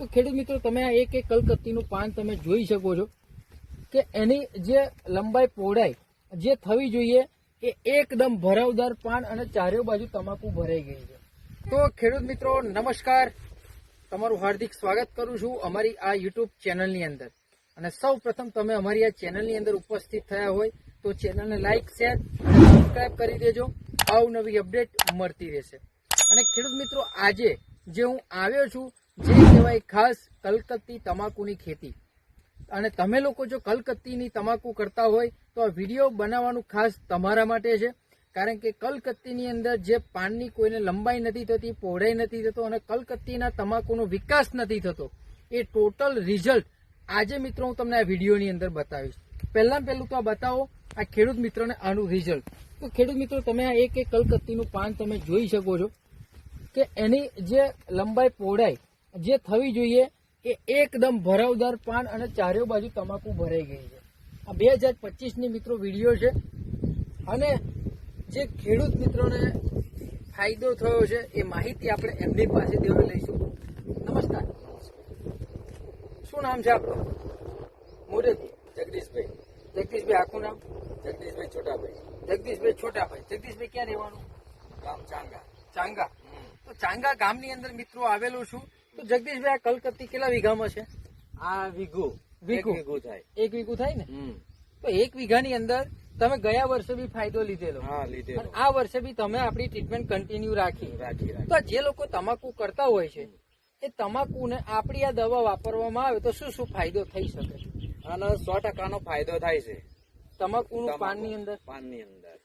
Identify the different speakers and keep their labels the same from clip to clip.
Speaker 1: તો ખેડૂત મિત્રો, તમે આ એક એક કલકત્તીનું પાન તમે જોઈ શકો છો કે એની જે લંબાઈ પહોળાઈ જે થવી જોઈએ એ એકદમ ભરાવદાર પાન અને ચારે બાજુ તમાકુ ભરાઈ ગઈ છે. તો ખેડૂત મિત્રો, નમસ્કાર. તમારું હાર્દિક સ્વાગત કરું છું અમારી આ યુટ્યુબ ચેનલની અંદર. અને સૌ પ્રથમ તમે અમારી આ ચેનલની અંદર ઉપસ્થિત થયા હોય તો ચેનલને લાઇક શેર અને કરી દેજો. આવનવી અપડેટ મળતી રહેશે. અને ખેડૂત મિત્રો, આજે જે હું આવ્યો છું જે કહેવાય ખાસ કલકત્તી તમાકુની ખેતી. અને તમે લોકો જો કલકત્તીની તમાકુ કરતા હોય, તો આ વીડિયો બનાવવાનું ખાસ તમારા માટે છે. કારણ કે કલકત્તીની અંદર જે પાનની કોઈને લંબાઈ નથી થતી, પહોળાઈ નથી થતો અને કલકત્તીના તમાકુનો વિકાસ નથી થતો, એ ટોટલ રિઝલ્ટ આજે મિત્રો હું તમને આ વિડીયોની અંદર બતાવીશ. પહેલાં પહેલું તો આ બતાવો, આ ખેડૂત મિત્રોને આનું રિઝલ્ટ. તો ખેડૂત મિત્રો, તમે આ એક એક કલકત્તીનું પાન તમે જોઈ શકો છો કે એની જે લંબાઈ પહોળાઈ જે થવી જોઈએ એ એકદમ ભરાવદાર પાન અને ચારે બાજુ તમાકુ ભરાઈ ગઈ છે. આ બે હજાર પચીસની મિત્રો વીડિયો છે. અને જે ખેડૂત મિત્રોને ફાયદો થયો છે એ માહિતી આપણે એમની પાસેથી હવે લઈશું. નમસ્કાર. શું નામ છે આપણું મોરેથી
Speaker 2: જગદીશભાઈ.
Speaker 1: જગદીશભાઈ આખું નામ?
Speaker 2: જગદીશભાઈ છોટાભાઈ.
Speaker 1: જગદીશભાઈ છોટાભાઈ. જગદીશભાઈ ક્યાં રહેવાનું?
Speaker 2: ગામ ચાંગા.
Speaker 1: ચાંગા. તો ચાંગા ગામની અંદર મિત્રો આવેલું છું. તો જગદીશભાઈ આ કલકત્તી કેટલા વીઘામાં છે?
Speaker 2: આ વીઘુ.
Speaker 1: વીઘુ.
Speaker 2: એક થાય.
Speaker 1: એક વીઘું થાય ને. તો એક વીઘાની અંદર તમે ગયા વર્ષે બી ફાયદો લીધેલો. આ વર્ષે બી તમે આપણી ટ્રીટમેન્ટ કન્ટિન્યુ રાખી.
Speaker 2: રાખી
Speaker 1: તો જે લોકો તમાકુ કરતા હોય છે એ તમાકુને આપણી આ દવા વાપરવામાં આવે તો શું શું ફાયદો થઈ શકે?
Speaker 2: અને સો ટકાનો ફાયદો થાય છે.
Speaker 1: તમાકુનું પાનની અંદર?
Speaker 2: પાનની અંદર.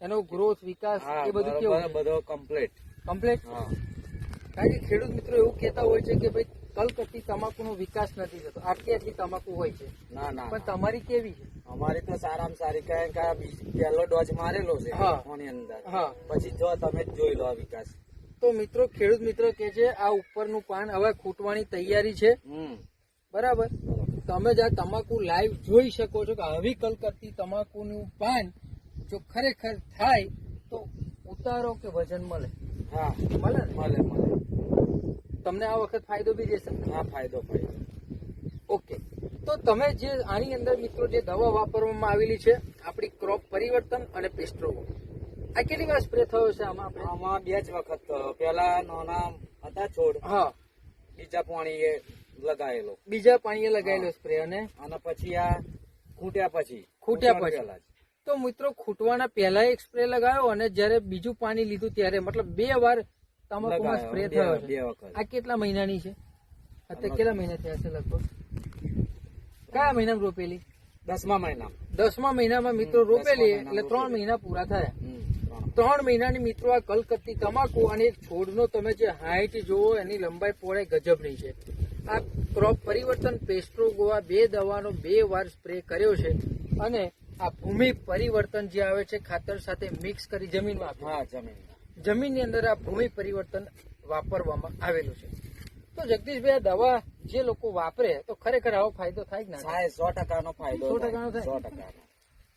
Speaker 1: એનો ગ્રોથ વિકાસ એ બધું કેવું
Speaker 2: બધો કમ્પ્લીટ
Speaker 1: કમ્પ્લીટ
Speaker 2: હા.
Speaker 1: કારણ કે ખેડૂત મિત્રો એવું કહેતા હોય છે કે ભાઈ કલકત્તી તમાકુનો વિકાસ નથી થતો. આટલી આટલી તમાકુ હોય છે.
Speaker 2: ના ના
Speaker 1: પણ તમારી કેવી છે?
Speaker 2: અમારી તો સારામાં સારી. કારણ કે બીજ- પહેલો ડોઝ મારેલો છે. આની અંદર. પછી જો તમે જોઈ લો આ વિકાસ.
Speaker 1: તો મિત્રો ખેડૂત મિત્રો કે છે આ ઉપરનું પાન હવે ખૂટવાની તૈયારી છે. બરાબર? તમે જ આ તમાકુ લાઈવ જોઈ શકો છો કે આવી કલકત્તી તમાકુનું પાન જો ખરેખર થાય તો ઉતારો કે વજન મળે?
Speaker 2: હા.
Speaker 1: મળે
Speaker 2: મળે મળે
Speaker 1: તમને આ વખત ફાયદો બી રહેશે
Speaker 2: હા ફાયદો ફાયદો.
Speaker 1: ઓકે. તો તમે જે આની અંદર મિત્રો જે દવા વાપરવામાં આવેલી છે આપણી ક્રોપ પરિવર્તન અને પેસ્ટ્રો આ કેટલી વાર સ્પ્રે થયો છે આમાં
Speaker 2: આમાં બે જ વખત. પેલા નાના હતા છોડ.
Speaker 1: હા.
Speaker 2: બીજા પાણીએ એ લગાવેલો
Speaker 1: બીજા પાણીએ લગાવેલો સ્પ્રે અને?
Speaker 2: અને પછી આ ખૂટ્યા પછી.
Speaker 1: ખૂટ્યા પછી. તો મિત્રો ખૂટવાના પહેલા એક સ્પ્રે લગાવ્યો અને જ્યારે બીજું પાણી લીધું ત્યારે મતલબ બે વાર તમાકુમાં સ્પ્રે થયો છે. આ કેટલા મહિનાની છે? અત્યારે કેટલા મહિના થયા છે લગભગ? કયા મહિનામાં રોપેલી?
Speaker 2: દસમા મહિના
Speaker 1: દસમા મહિનામાં મિત્રો રોપેલી એટલે ત્રણ મહિના પૂરા થયા.
Speaker 2: ત્રણ.
Speaker 1: ત્રણ મહિનાની મિત્રો આ કલકત્તી તમાકુ અને એક છોડનો તમે જે હાઈટ જોવો એની લંબાઈ પહોળાઈ ગજબની છે. આ ક્રોપ પરિવર્તન પેસ્ટ્રો ગોવા બે દવાનો બે વાર સ્પ્રે કર્યો છે. અને આ ભૂમિ પરિવર્તન જે આવે છે ખાતર સાથે મિક્સ કરી જમીનમાં
Speaker 2: હા જમીન
Speaker 1: જમીનની અંદર આ ભૂમિ પરિવર્તન વાપરવામાં આવેલું છે. તો જગદીશભાઈ આ દવા જે લોકો વાપરે તો ખરેખર આવો ફાયદો થાય જ ના
Speaker 2: સો ટકાનો ફાયદો
Speaker 1: સો ટકાનો થાય?
Speaker 2: સો ટકાનો.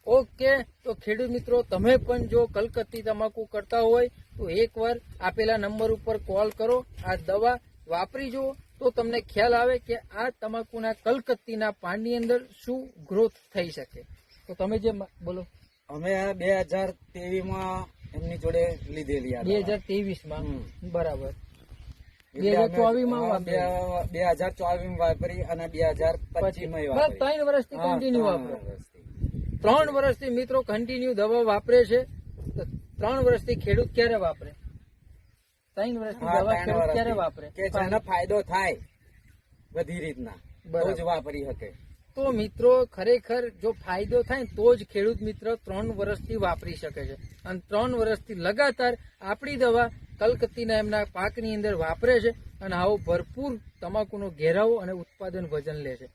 Speaker 1: ઓકે તો ખેડૂત મિત્રો તમે પણ જો કલકત્તી તમાકુ કરતા હોય તો એકવાર આપેલા નંબર ઉપર કોલ કરો આ દવા વાપરી જુઓ તો તમને ખ્યાલ આવે કે આ તમાકુના કલકત્તીના પાનની અંદર શું ગ્રોથ થઈ શકે. તો તમે જે બોલો.
Speaker 2: અમે બે હજાર ત્રેવીસમાં એમની જોડે લીધેલી
Speaker 1: બે હજાર
Speaker 2: ત્રેવીસમાં
Speaker 1: બરાબર.
Speaker 2: બે હજાર
Speaker 1: ચોવીસમાં.
Speaker 2: બે- હજાર ચોવીસમાં વાપરી અને બે હજાર
Speaker 1: પચીસમાં ત્રણ વર્ષથી કન્ટિન્યુ વાપરો. ત્રણ વર્ષથી મિત્રો કન્ટિન્યુ દવા વાપરે છે. તો ત્રણ વર્ષથી ખેડૂત ક્યારે વાપરે? ત્રણ વર્ષથી દવા ખેડૂત ક્યારે વાપરે?
Speaker 2: કે જેનો ફાયદો થાય બધી રીતના.
Speaker 1: બહુ
Speaker 2: જ વાપરી શકે.
Speaker 1: તો મિત્રો, ખરેખર જો ફાયદો થાય તો જ ખેડૂત મિત્ર ત્રણ વર્ષથી વાપરી શકે છે. અને ત્રણ વર્ષથી લગાતાર આપણી દવા કલકત્તીના એમના પાકની અંદર વાપરે છે અને આવો ભરપૂર તમાકુનો ઘેરાવો અને ઉત્પાદન વજન લે છે.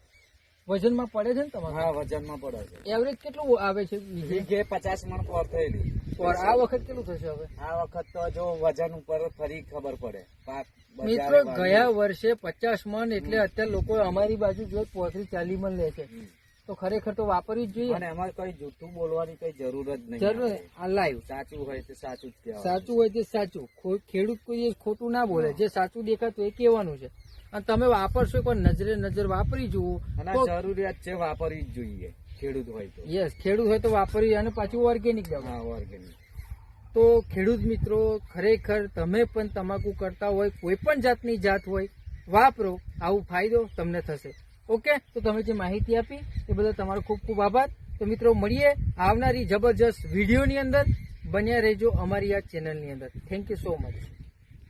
Speaker 1: વજનમાં પડે છે ને તમારે?
Speaker 2: હા વજનમાં પડે છે.
Speaker 1: એવરેજ કેટલું આવે છે વીઘે?
Speaker 2: પચાસ મણ પર થયેલી.
Speaker 1: આ વખત કેટલું થશે હવે?
Speaker 2: આ વખત તો જો વજન ઉપર ફરી ખબર પડે. પાક
Speaker 1: મિત્રો ગયા વર્ષે પચાસ મણ એટલે અત્યારે લોકો અમારી બાજુ જો પોત્રીસ ચાલીસ મણ લે છે. તો ખરેખર તો વાપરવી જ જોઈએ.
Speaker 2: અને એમાં કઈ જૂઠું બોલવાની કઈ જરૂર જ નહીં
Speaker 1: જરૂર. આ લાઈવ
Speaker 2: સાચું હોય તો સાચું જ કહેવાય
Speaker 1: સાચું હોય તે સાચું. ખેડૂત કોઈ ખોટું ના બોલે. જે સાચું દેખાતું એ કહેવાનું છે. અને તમે વાપરશો પણ નજરે નજર વાપરી જુઓ
Speaker 2: અને જરૂરિયાત છે વાપરવી જ જોઈએ ખેડૂત હોય તો.
Speaker 1: યસ ખેડૂત હોય તો વાપરી અને પાછું ઓર્ગેનિક દવા.
Speaker 2: ઓર્ગેનિક
Speaker 1: તો ખેડૂત મિત્રો ખરેખર તમે પણ તમાકુ કરતા હોય કોઈ પણ જાતની જાત હોય વાપરો આવું ફાયદો તમને થશે. ઓકે તો તમે જે માહિતી આપી એ બદલ તમારો ખૂબ ખૂબ આભાર. તો મિત્રો મળીએ આવનારી જબરજસ્ત વિડીયોની અંદર. બન્યા રહેજો અમારી આ ચેનલની અંદર. Thank you so much